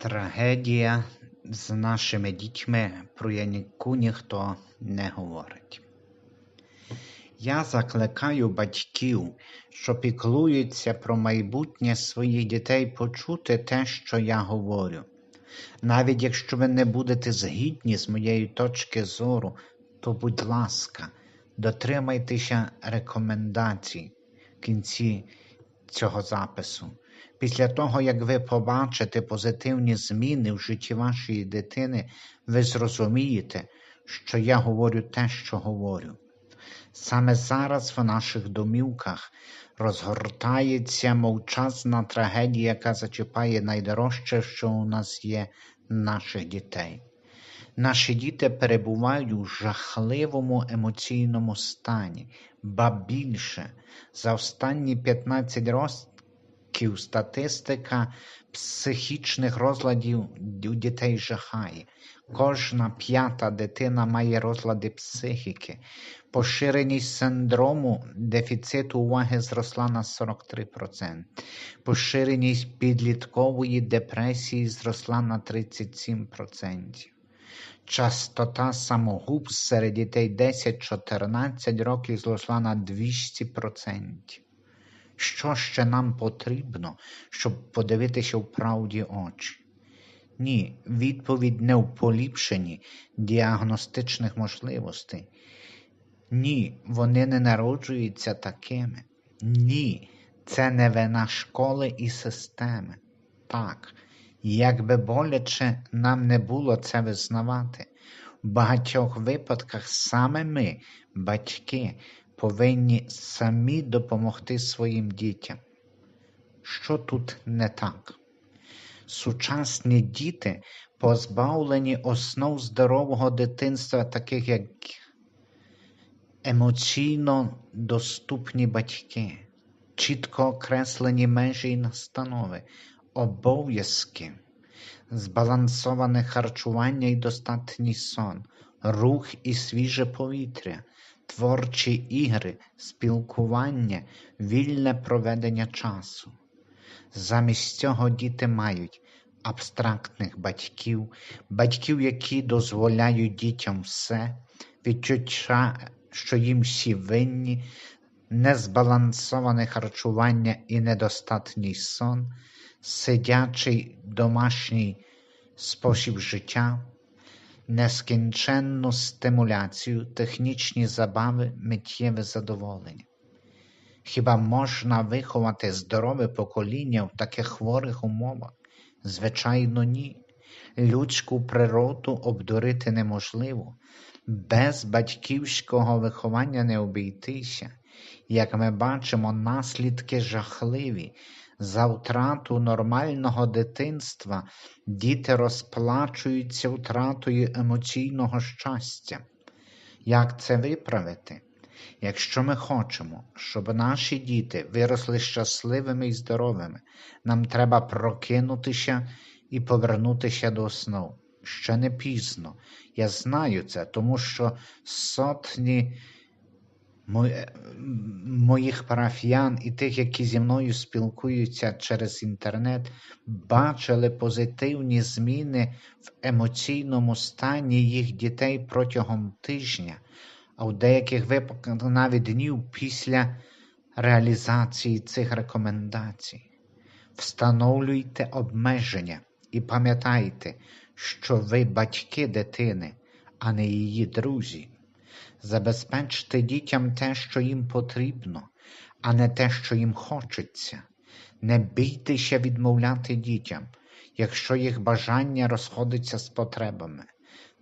Трагедія з нашими дітьми, про яку ніхто не говорить. Я закликаю батьків, що піклуються про майбутнє своїх дітей, почути те, що я говорю. Навіть якщо ви не будете згідні з моєї точки зору, то, будь ласка, дотримайтеся рекомендацій в кінці цього запису. Після того, як ви побачите позитивні зміни в житті вашої дитини, ви зрозумієте, що я говорю те, що говорю. Саме зараз в наших домівках розгортається мовчазна трагедія, яка зачіпає найдорожче, що у нас є наших дітей. Наші діти перебувають у жахливому емоційному стані, ба більше за останні 15 років статистика психічних розладів у дітей жахає. Кожна п'ята дитина має розлади психіки. Поширеність синдрому дефіциту уваги зросла на 43%. Поширеність підліткової депресії зросла на 37%. Частота самогубств серед дітей 10-14 років зросла на 200%. Що ще нам потрібно, щоб подивитися в правді очі? Ні, відповідь не в поліпшенні діагностичних можливостей. Ні, вони не народжуються такими. Ні, це не вина школи і системи. Так, як би боляче нам не було це визнавати, в багатьох випадках саме ми, батьки, повинні самі допомогти своїм дітям. Що тут не так? Сучасні діти позбавлені основ здорового дитинства, таких як емоційно доступні батьки, чітко окреслені межі і настанови, обов'язки, збалансоване харчування і достатній сон, рух і свіже повітря, творчі ігри, спілкування, вільне проведення часу. Замість цього діти мають абстрактних батьків, батьків, які дозволяють дітям все, відчуття, що їм всі винні, незбалансоване харчування і недостатній сон, сидячий домашній спосіб життя, нескінченну стимуляцію, технічні забави, миттєве задоволення. Хіба можна виховати здорове покоління в таких хворих умовах? Звичайно, ні. Людську природу обдурити неможливо, без батьківського виховання не обійтися. Як ми бачимо, наслідки жахливі. За втрату нормального дитинства діти розплачуються втратою емоційного щастя. Як це виправити? Якщо ми хочемо, щоб наші діти виросли щасливими і здоровими, нам треба прокинутися і повернутися до основ. Ще не пізно. Я знаю це, тому що сотні моїх парафіян і тих, які зі мною спілкуються через інтернет, бачили позитивні зміни в емоційному стані їх дітей протягом тижня а у деяких випадках навіть днів після реалізації цих рекомендацій. Встановлюйте обмеження і пам'ятайте, що ви батьки дитини, а не її друзі. Забезпечте дітям те, що їм потрібно, а не те, що їм хочеться. Не бійтеся відмовляти дітям, якщо їх бажання розходиться з потребами.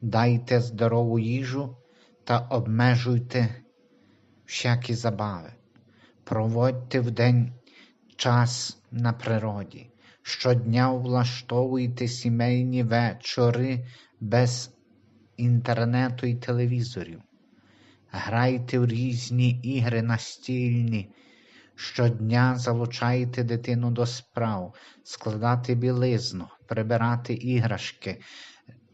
Дайте здорову їжу та обмежуйте всякі забави. Проводьте вдень час на природі. Щодня влаштовуйте сімейні вечори без інтернету і телевізорів. Грайте в різні ігри настільні. Щодня залучайте дитину до справ, складати білизну, прибирати іграшки,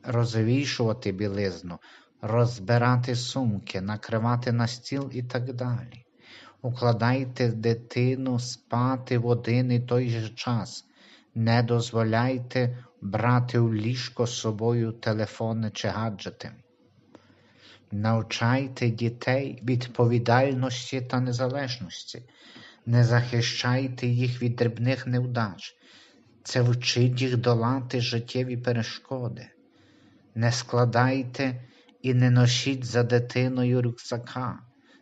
розвішувати білизну, розбирати сумки, накривати на стіл і так далі. Укладайте дитину спати в один і той же час. Не дозволяйте брати у ліжко з собою телефони чи гаджети. Навчайте дітей відповідальності та незалежності. Не захищайте їх від дрібних невдач. Це вчить їх долати життєві перешкоди. Не складайте і не носіть за дитиною рюкзака,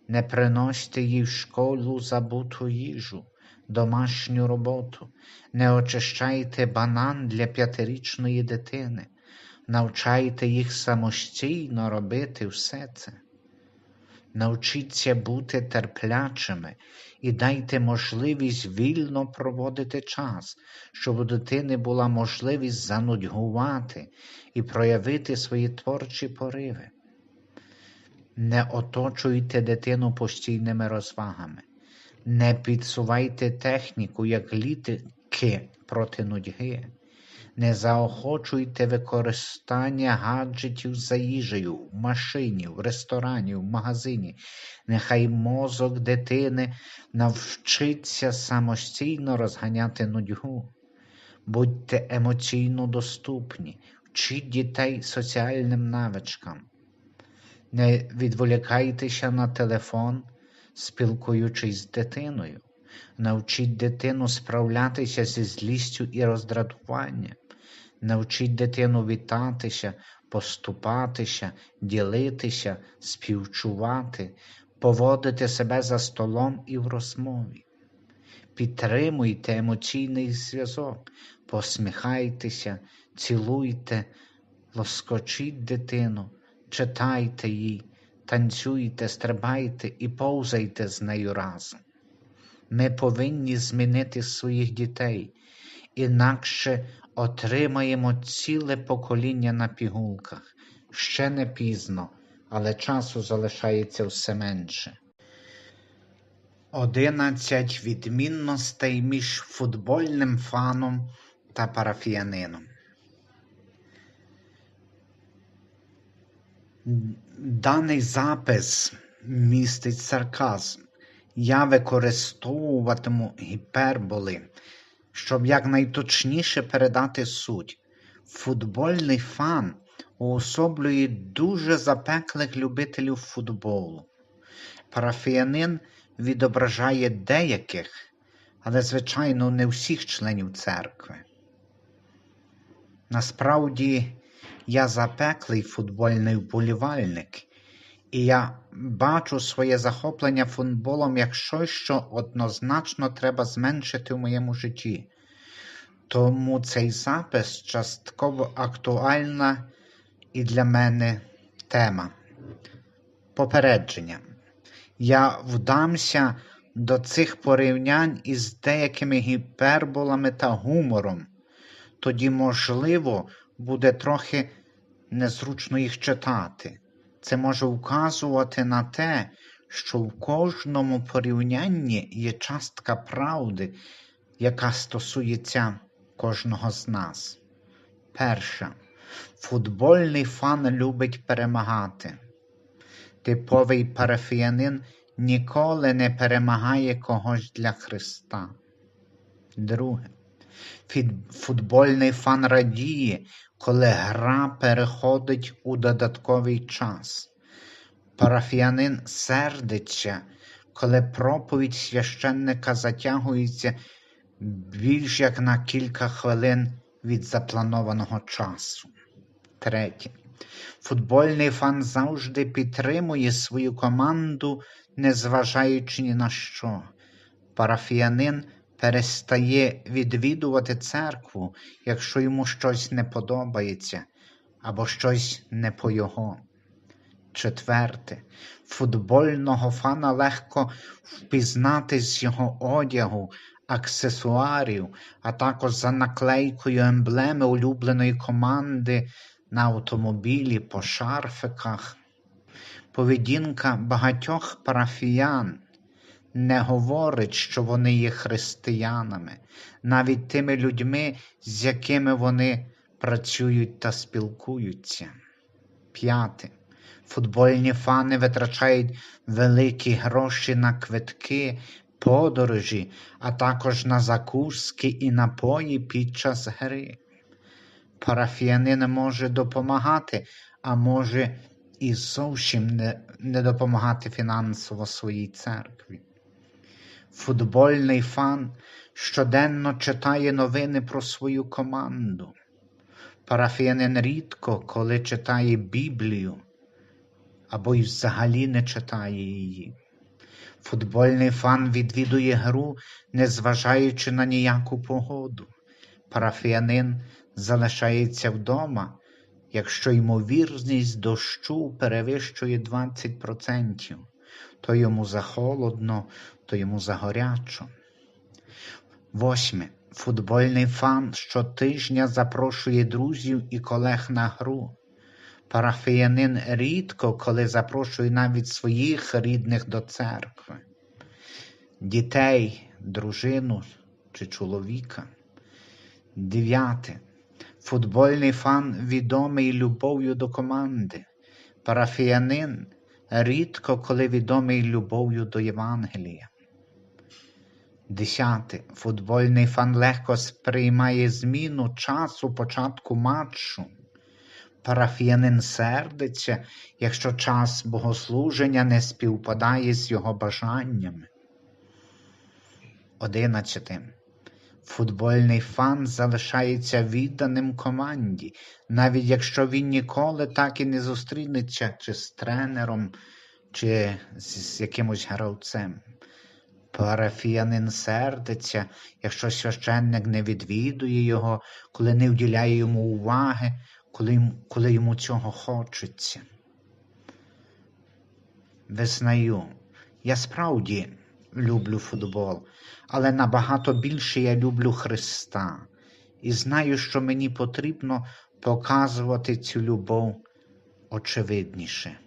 не приносьте їй в школу забуту їжу, домашню роботу, не очищайте банан для п'ятирічної дитини, навчайте їх самостійно робити все це. Навчіться бути терплячими і дайте можливість вільно проводити час, щоб у дитини була можливість занудьгувати і проявити свої творчі пориви. Не оточуйте дитину постійними розвагами, не підсувайте техніку, як літики проти нудьги. Не заохочуйте використання гаджетів за їжею в машині, в ресторані, в магазині. Нехай мозок дитини навчиться самостійно розганяти нудьгу. Будьте емоційно доступні, вчіть дітей соціальним навичкам. Не відволікайтеся на телефон, спілкуючись з дитиною. Навчіть дитину справлятися зі злістю і роздратуванням. Навчіть дитину вітатися, поступатися, ділитися, співчувати, поводити себе за столом і в розмові. Підтримуйте емоційний зв'язок, посміхайтеся, цілуйте, лоскочіть дитину, читайте їй, танцюйте, стрибайте і повзайте з нею разом. Ми повинні змінити своїх дітей, інакше отримаємо ціле покоління на пігулках. Ще не пізно, але часу залишається все менше. Одинадцять відмінностей між футбольним фаном та парафіянином. Даний запис містить сарказм. Я використовуватиму гіперболи, щоб якнайточніше передати суть. Футбольний фан уособлює дуже запеклих любителів футболу. Парафіянин відображає деяких, але, звичайно, не всіх членів церкви. Насправді, я запеклий футбольний вболівальник, і я бачу своє захоплення футболом як щось, що однозначно треба зменшити в моєму житті. Тому цей запис частково актуальна і для мене тема. Попередження. Я вдамся до цих порівнянь із деякими гіперболами та гумором. Тоді, можливо, буде трохи незручно їх читати. Це може вказувати на те, що в кожному порівнянні є частка правди, яка стосується кожного з нас. Перша. Футбольний фан любить перемагати. Типовий парафіянин ніколи не перемагає когось для Христа. Друге. Футбольний фан радіє, коли гра переходить у додатковий час. Парафіянин сердиться, коли проповідь священника затягується більш як на кілька хвилин від запланованого часу. Третє. Футбольний фан завжди підтримує свою команду, незважаючи ні на що. Парафіянин перестає відвідувати церкву, якщо йому щось не подобається або щось не по його. Четверте, футбольного фана легко впізнати з його одягу, аксесуарів, а також за наклейкою емблеми улюбленої команди на автомобілі по шарфиках. Поведінка багатьох парафіян не говорить, що вони є християнами, навіть тими людьми, з якими вони працюють та спілкуються. П'яте. Футбольні фани витрачають великі гроші на квитки, подорожі, а також на закуски і напої під час гри. Парафіянин може допомагати, а може і зовсім не, не допомагати фінансово своїй церкві. Футбольний фан щоденно читає новини про свою команду. Парафіянин рідко, коли читає Біблію, або й взагалі не читає її. Футбольний фан відвідує гру, незважаючи на ніяку погоду. Парафіянин залишається вдома, якщо ймовірність дощу перевищує 20%, то йому захолодно, то йому загорячо. Восьме. Футбольний фан щотижня запрошує друзів і колег на гру. Парафіянин рідко коли запрошує навіть своїх рідних до церкви, дітей, дружину чи чоловіка. Дев'яте. Футбольний фан відомий любов'ю до команди. Парафіянин рідко коли відомий любов'ю до Євангелія. Десяте. Футбольний фан легко сприймає зміну часу початку матчу. Парафіянин сердиться, якщо час богослуження не співпадає з його бажаннями. Одинадцяте. Футбольний фан залишається відданим команді, навіть якщо він ніколи так і не зустрінеться чи з тренером, чи з, якимось гравцем. Парафіянин сердиться, якщо священник не відвідує його, коли не вділяє йому уваги, коли, коли йому цього хочеться. Визнаю, я справді люблю футбол, але набагато більше я люблю Христа і знаю, що мені потрібно показувати цю любов очевидніше.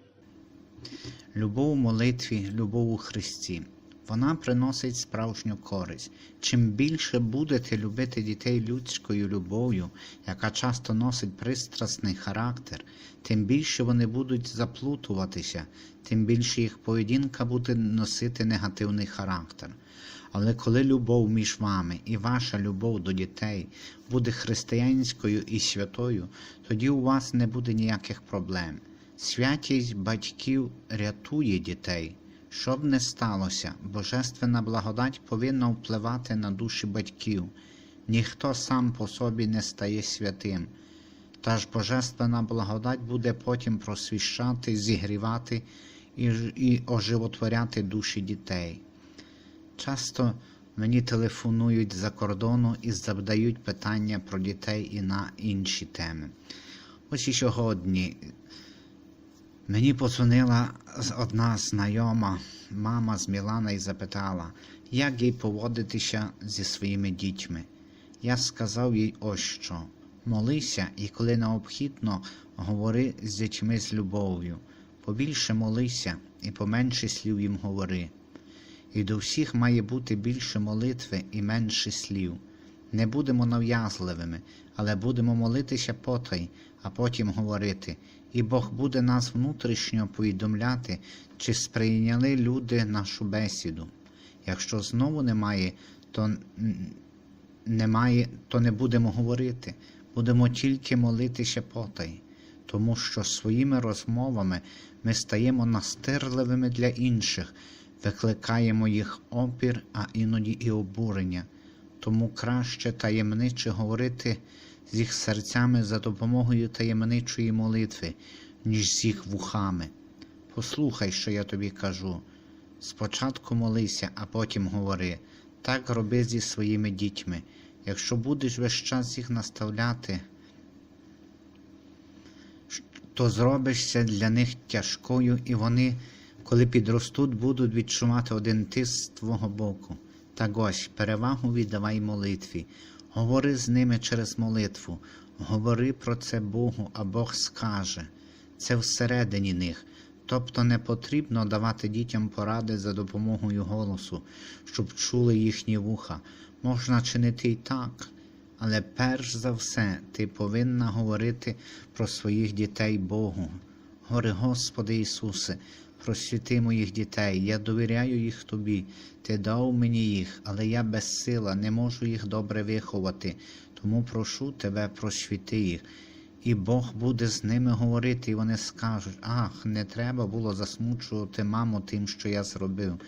Любов у молитві, любов у Христі. Вона приносить справжню користь. Чим більше будете любити дітей людською любов'ю, яка часто носить пристрасний характер, тим більше вони будуть заплутуватися, тим більше їх поведінка буде носити негативний характер. Але коли любов між вами і ваша любов до дітей буде християнською і святою, тоді у вас не буде ніяких проблем. Святість батьків рятує дітей. Що б не сталося, божественна благодать повинна впливати на душі батьків. Ніхто сам по собі не стає святим. Та ж божественна благодать буде потім просвіщати, зігрівати і, і оживотворяти душі дітей. Часто мені телефонують з-за кордону і задають питання про дітей і на інші теми. Ось і сьогодні Мені подзвонила одна знайома мама з Мілана і запитала, як їй поводитися зі своїми дітьми. Я сказав їй ось що: молися і коли необхідно, говори з дітьми з любов'ю. Побільше молися і поменше слів їм говори. І до всіх має бути більше молитви і менше слів. Не будемо нав'язливими, але будемо молитися потай, а потім говорити. І Бог буде нас внутрішньо повідомляти, чи сприйняли люди нашу бесіду. Якщо знову немає, то немає, то не будемо говорити, будемо тільки молитися потай, тому що своїми розмовами ми стаємо настирливими для інших, викликаємо їх опір, а іноді і обурення. Тому краще таємниче говорити з їх серцями за допомогою таємничої молитви, ніж з їх вухами. Послухай, що я тобі кажу. Спочатку молися, а потім говори. Так роби зі своїми дітьми. Якщо будеш весь час їх наставляти, то зробишся для них тяжкою, і вони, коли підростуть, будуть відчувати один тиск з твого боку. Так ось, перевагу віддавай молитві. Говори з ними через молитву, говори про це Богу, а Бог скаже. Це всередині них. Тобто не потрібно давати дітям поради за допомогою голосу, щоб чули їхні вуха. Можна чинити і так, але перш за все ти повинна говорити про своїх дітей Богу. Гори, Господи Ісусе, просвіти моїх дітей, я довіряю їх тобі. Ти дав мені їх, але я безсила, не можу їх добре виховати. Тому прошу тебе, просвіти їх. І Бог буде з ними говорити, і вони скажуть: Ах, не треба було засмучувати маму тим, що я зробив.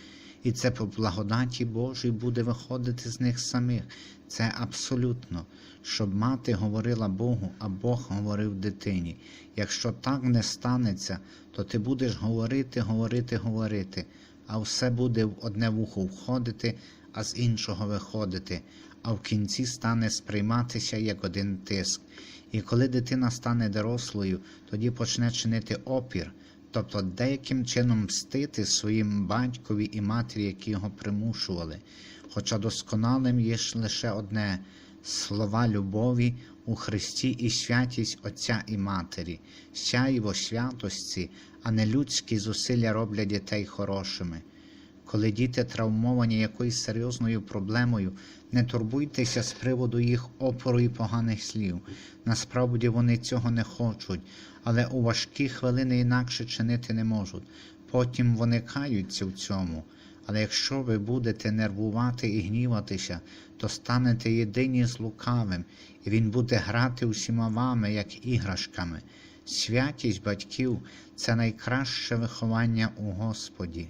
І це по благодаті Божій буде виходити з них самих. Це абсолютно, щоб мати говорила Богу, а Бог говорив дитині. Якщо так не станеться, то ти будеш говорити, говорити, говорити, а все буде в одне вухо входити, а з іншого виходити, а в кінці стане сприйматися як один тиск. І коли дитина стане дорослою, тоді почне чинити опір, тобто деяким чином мстити своїм батькові і матері, які його примушували. Хоча досконалим є ж лише одне слова любові у Христі і святість Отця і Матері, сяйво святості, а не людські зусилля роблять дітей хорошими. Коли діти травмовані якоюсь серйозною проблемою, не турбуйтеся з приводу їх опору і поганих слів. Насправді вони цього не хочуть, але у важкі хвилини інакше чинити не можуть. Потім вони каються в цьому. Але якщо ви будете нервувати і гніватися, то станете єдині з лукавим, і він буде грати усіма вами, як іграшками. Святість батьків це найкраще виховання у Господі.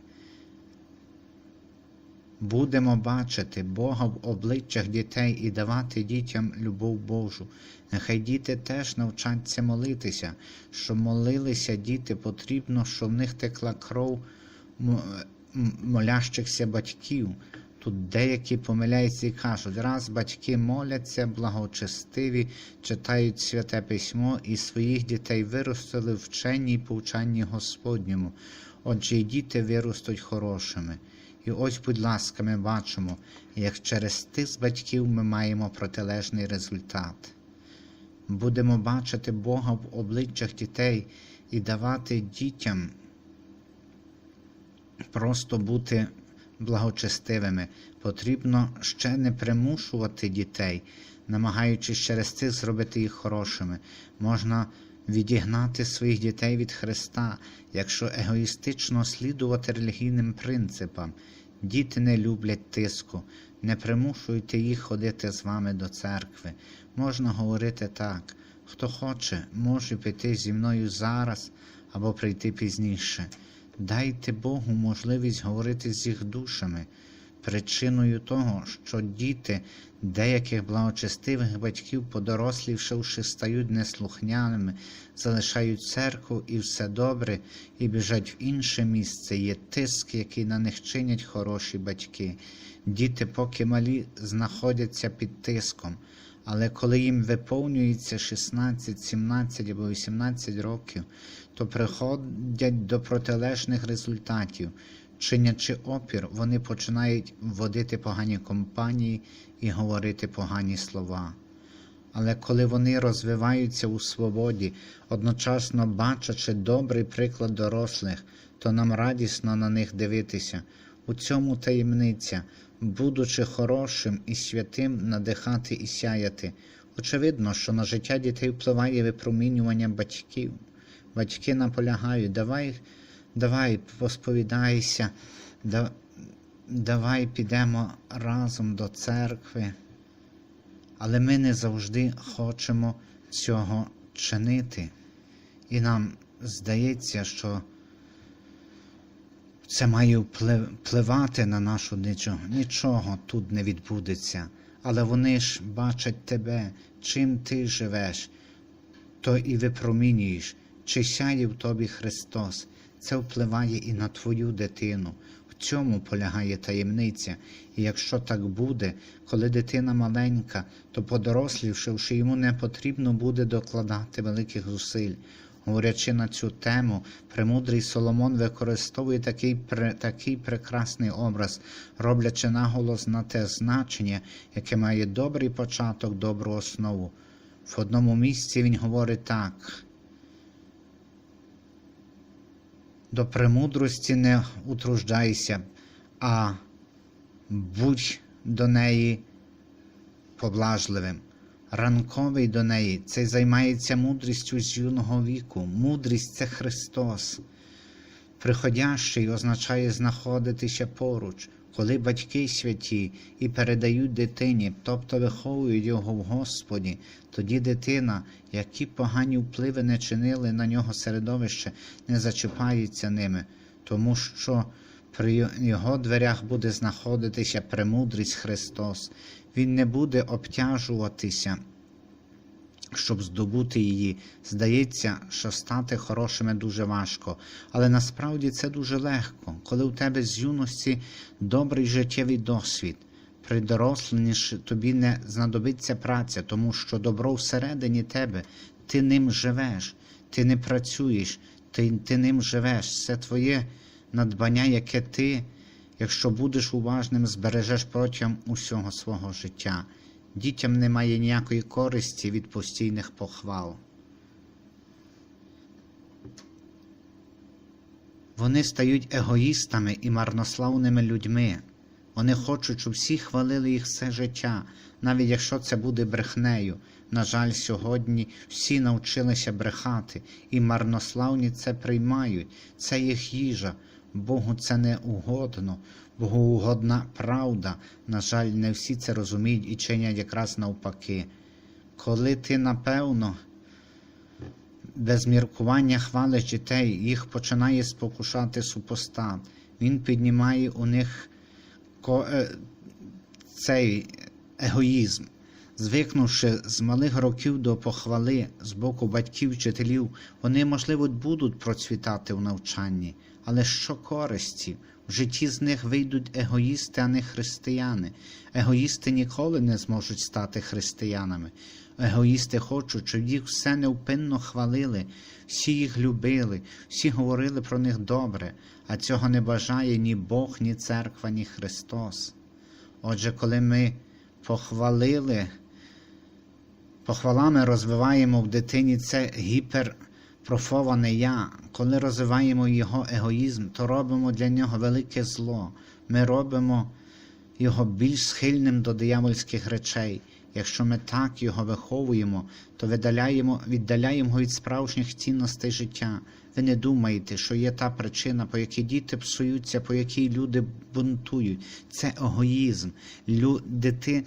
Будемо бачити Бога в обличчях дітей і давати дітям любов Божу. Нехай діти теж навчаться молитися. Щоб молилися діти, потрібно, щоб в них текла кров молящихся батьків. Тут деякі помиляються і кажуть, раз батьки моляться, благочестиві, читають святе письмо і своїх дітей виростили в вченні й повчанні Господньому. Отже, і діти виростуть хорошими. І ось, будь ласка, ми бачимо, як через тих батьків ми маємо протилежний результат. Будемо бачити Бога в обличчях дітей і давати дітям просто бути благочестивими. Потрібно ще не примушувати дітей, намагаючись через це зробити їх хорошими. Можна відігнати своїх дітей від Христа, якщо егоїстично слідувати релігійним принципам. Діти не люблять тиску, не примушуйте їх ходити з вами до церкви. Можна говорити так: хто хоче, може піти зі мною зараз або прийти пізніше. Дайте Богу можливість говорити з їх душами. Причиною того, що діти деяких благочестивих батьків, подорослівши, стають неслухняними, залишають церкву і все добре, і біжать в інше місце, є тиск, який на них чинять хороші батьки. Діти, поки малі, знаходяться під тиском. Але коли їм виповнюється 16, 17 або 18 років, то приходять до протилежних результатів. Чинячи опір, вони починають вводити погані компанії і говорити погані слова. Але коли вони розвиваються у свободі, одночасно бачачи добрий приклад дорослих, то нам радісно на них дивитися. У цьому таємниця, будучи хорошим і святим, надихати і сяяти. Очевидно, що на життя дітей впливає випромінювання батьків. Батьки наполягають, давай, давай посповідайся, да, давай підемо разом до церкви. Але ми не завжди хочемо цього чинити. І нам здається, що це має впливати на нашу нічого. Нічого тут не відбудеться. Але вони ж бачать тебе, чим ти живеш, то і випромінюєш, чи сяє в тобі Христос. Це впливає і на твою дитину. В цьому полягає таємниця. І якщо так буде, коли дитина маленька, то подорослівши, йому не потрібно буде докладати великих зусиль. Говорячи на цю тему, премудрий Соломон використовує такий такий прекрасний образ, роблячи наголос на те значення, яке має добрий початок, добру основу. В одному місці він говорить так. До премудрості не утруждайся, а будь до неї поблажливим. Ранковий до неї цей займається мудрістю з юного віку. Мудрість це Христос. Приходящий означає знаходитися поруч, коли батьки святі і передають дитині, тобто виховують його в Господі, тоді дитина, які погані впливи не чинили на нього середовище, не зачіпається ними, тому що при його дверях буде знаходитися премудрість Христос. Він не буде обтяжуватися щоб здобути її. Здається, що стати хорошими дуже важко, але насправді це дуже легко, коли у тебе з юності добрий життєвий досвід. При доросленні тобі не знадобиться праця, тому що добро всередині тебе, ти ним живеш, ти не працюєш, ти, ти ним живеш. Це твоє надбання, яке ти, якщо будеш уважним, збережеш протягом усього свого життя. Дітям немає ніякої користі від постійних похвал. Вони стають егоїстами і марнославними людьми. Вони хочуть, щоб всі хвалили їх все життя, навіть якщо це буде брехнею. На жаль, сьогодні всі навчилися брехати, і марнославні це приймають, це їх їжа. Богу це не угодно, Богу угодна правда. На жаль, не всі це розуміють і чинять якраз навпаки. Коли ти, напевно, без міркування хвалиш дітей, їх починає спокушати супостат. Він піднімає у них е, цей егоїзм. Звикнувши з малих років до похвали з боку батьків, вчителів, вони, можливо, будуть процвітати в навчанні, але що користі? В житті з них вийдуть егоїсти, а не християни. Егоїсти ніколи не зможуть стати християнами. Егоїсти хочуть, щоб їх все невпинно хвалили, всі їх любили, всі говорили про них добре, а цього не бажає ні Бог, ні церква, ні Христос. Отже, коли ми похвалили, похвалами розвиваємо в дитині це гіперпрофоване я, коли розвиваємо його егоїзм, то робимо для нього велике зло. Ми робимо його більш схильним до диявольських речей. Якщо ми так його виховуємо, то віддаляємо, віддаляємо від справжніх цінностей життя. Ви не думаєте, що є та причина, по якій діти псуються, по якій люди бунтують. Це егоїзм. Лю, дити,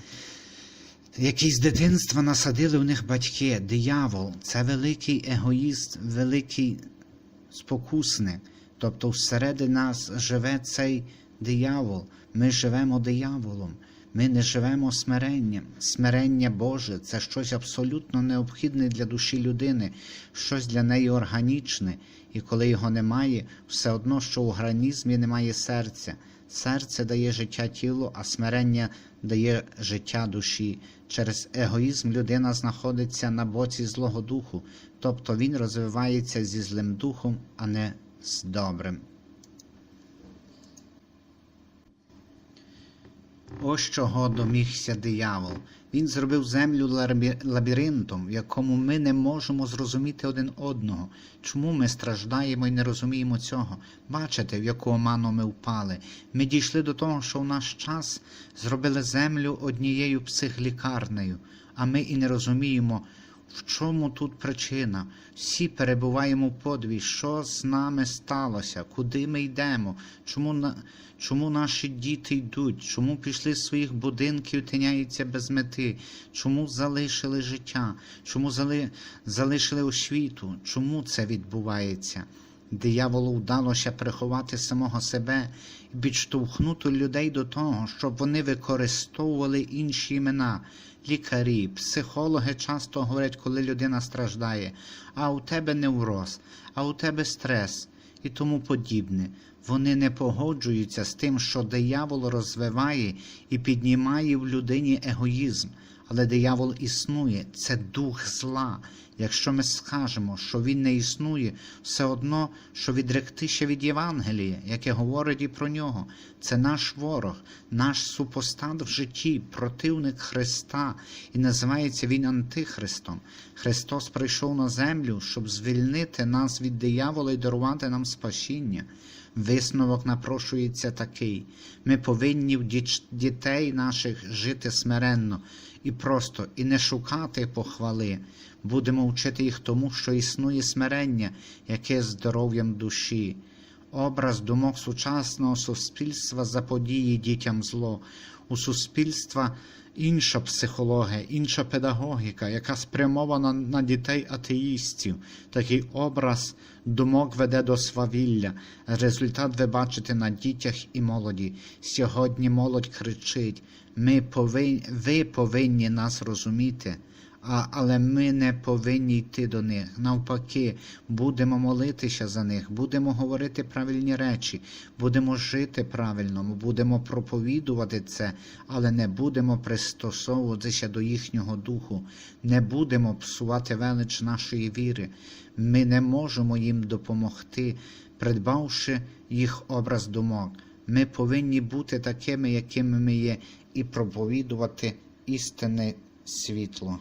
з дитинства насадили в них батьки, диявол, це великий егоїст, великий спокусник. Тобто всередині нас живе цей диявол. Ми живемо дияволом. Ми не живемо смиренням. Смирення Боже це щось абсолютно необхідне для душі людини, щось для неї органічне. І коли його немає, все одно, що у організмі немає серця. Серце дає життя тілу, а смирення дає життя душі. Через егоїзм людина знаходиться на боці Злого Духу, тобто він розвивається зі злим духом, а не з добрим. Ось чого домігся диявол. Він зробив землю лабіринтом, в якому ми не можемо зрозуміти один одного. Чому ми страждаємо і не розуміємо цього? Бачите, в яку оману ми впали. Ми дійшли до того, що в наш час зробили землю однією психлікарнею, а ми і не розуміємо, в чому тут причина? Всі перебуваємо в подві, що з нами сталося, куди ми йдемо, чому, на... чому наші діти йдуть, чому пішли з своїх будинків, тиняються без мети, чому залишили життя, чому зали... залишили освіту, чому це відбувається? Дияволу вдалося приховати самого себе і підштовхнути людей до того, щоб вони використовували інші імена. Лікарі, психологи часто говорять, коли людина страждає, а у тебе невроз, а у тебе стрес і тому подібне. Вони не погоджуються з тим, що диявол розвиває і піднімає в людині егоїзм. Але диявол існує, це дух зла. Якщо ми скажемо, що він не існує, все одно, що відректися від Євангелія, яке говорить і про нього, це наш ворог, наш супостат в житті, противник Христа, і називається він Антихристом. Христос прийшов на землю, щоб звільнити нас від диявола і дарувати нам спасіння. Висновок напрошується такий: ми повинні в дітей наших жити смиренно і просто, і не шукати похвали. Будемо вчити їх тому, що існує смирення, яке здоров'ям душі. Образ думок сучасного суспільства заподіє дітям зло. У суспільства інша психологія, інша педагогіка, яка спрямована на дітей атеїстів. Такий образ думок веде до свавілля. Результат ви бачите на дітях і молоді. Сьогодні молодь кричить: ми повинні, ви повинні нас розуміти. А, але ми не повинні йти до них. Навпаки, будемо молитися за них, будемо говорити правильні речі, будемо жити правильно, будемо проповідувати це, але не будемо пристосовуватися до їхнього духу, не будемо псувати велич нашої віри. Ми не можемо їм допомогти, придбавши їх образ думок. Ми повинні бути такими, якими ми є, і проповідувати істинне світло.